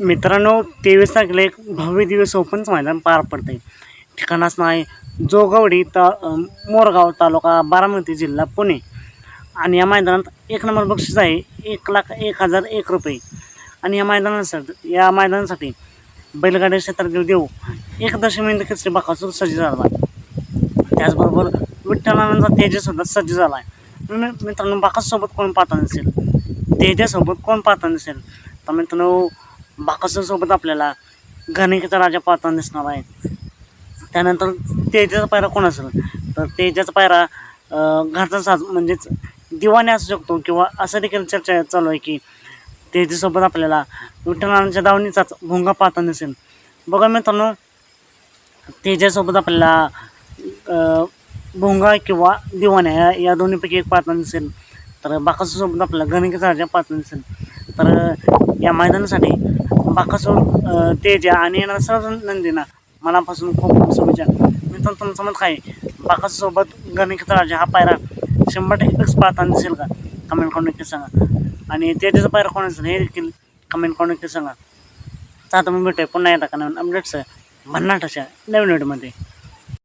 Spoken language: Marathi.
मित्रांनो तेवीस तारखेला एक भव्य दिवस ओपनचं मैदान पार पडतं आहे ठिकाणाच नाही जोगवडी ता मोरगाव तालुका बारामती जिल्हा पुणे. आणि या मैदानात एक नंबर बक्षीस आहे एक लाख एक हजार एक रुपये. आणि या मैदानासाठी या मैदानासाठी बैलगाडी क्षेत्रातील देव एक दशमी केसरी बाकासूर सज्ज झाला. त्याचबरोबर विठ्ठलानंदचा तेजसुद्धा सज्ज झाला. आहे मी- मित्रांनो बाकासोबत कोण पाहता नसेल? तेजासोबत कोण पाहता नसेल? तर मित्रांनो बाकासूरसोबत आपल्याला गणिकेचा राजा पाहताना दिसणार आहे. त्यानंतर तेजाचा पायरा कोण असेल? तर तेजाचा पायरा घरचा साज म्हणजेच दिवाने असू शकतो किंवा असं देखील चर्चा चालू आहे की तेजासोबत आपल्याला विठ्ठलांच्या दावणीचाच भोंगा पाहताना दिसेल. बघा मित्रांनो तेजासोबत आपल्याला भोंगा किंवा दिवाण्या या या दोन्हीपैकी एक पाहताना दिसेल. तर बाकासूरसोबत आपल्याला गणिकेचा राजा पाहताना दिसेल. तर या मैदानासाठी बाकासूर तेजा आणि येणारा सर्व नंदीना मनापासून खूप खूप शुभेच्छा. मित्रांनो तुमचं मत काय? आहे? बाकासूरसोबत हा पायरा शंभर टक्के पाहताना दिसेल का? कमेंट करून नक्की सांगा. आणि तेजाचा पायरा कोण असेल हे देखील कमेंट करून नक्की सांगा. तर आता मी भेटूया. पुन्हा येता का नवीन अपडेट्स भन्नाट अशा नवीन व्हिडिओमध्ये